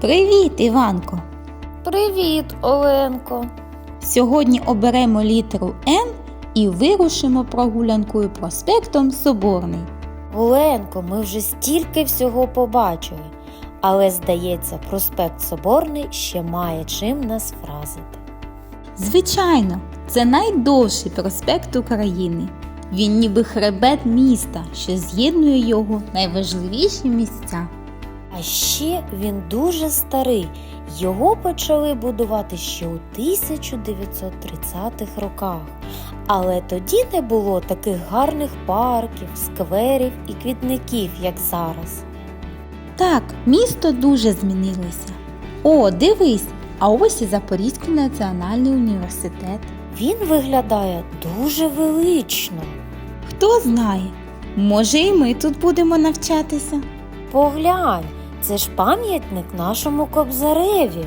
Привіт, Іванко! Привіт, Оленко. Сьогодні оберемо літеру Н і вирушимо прогулянкою проспектом Соборний. Оленко, ми вже стільки всього побачили, але здається, проспект Соборний ще має чим нас вразити. Звичайно, це найдовший проспект України. Він ніби хребет міста, що з'єднує його найважливіші місця. А ще він дуже старий. Його почали будувати ще у 1930-х роках. Але тоді не було таких гарних парків, скверів і квітників, як зараз. Так, місто дуже змінилося. О, дивись! А ось і Запорізький національний університет. Він виглядає дуже велично. Хто знає, може і ми тут будемо навчатися. Поглянь, це ж пам'ятник нашому кобзареві.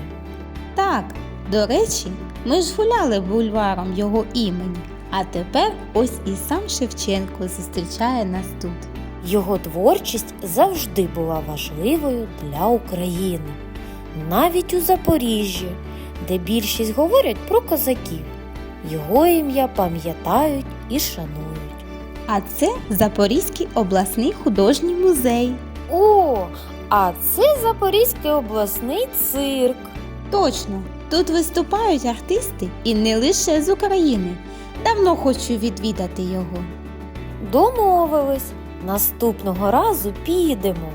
Так, до речі, ми ж гуляли бульваром його імені, а тепер ось і сам Шевченко зустрічає нас тут. Його творчість завжди була важливою для України, навіть у Запоріжжі, де більшість говорять про козаків. Його ім'я пам'ятають і шанують. А це Запорізький обласний художній музей. О, а це Запорізький обласний цирк. Точно, тут виступають артисти і не лише з України. Давно хочу відвідати його. Домовились, наступного разу підемо.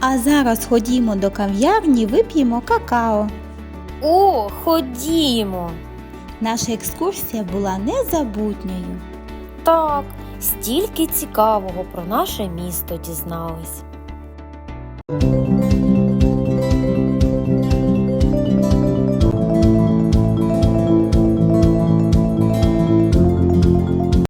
А зараз ходімо до кав'ярні, вип'ємо какао. О, ходімо. Наша екскурсія була незабутньою. Так, стільки цікавого про наше місто дізнались.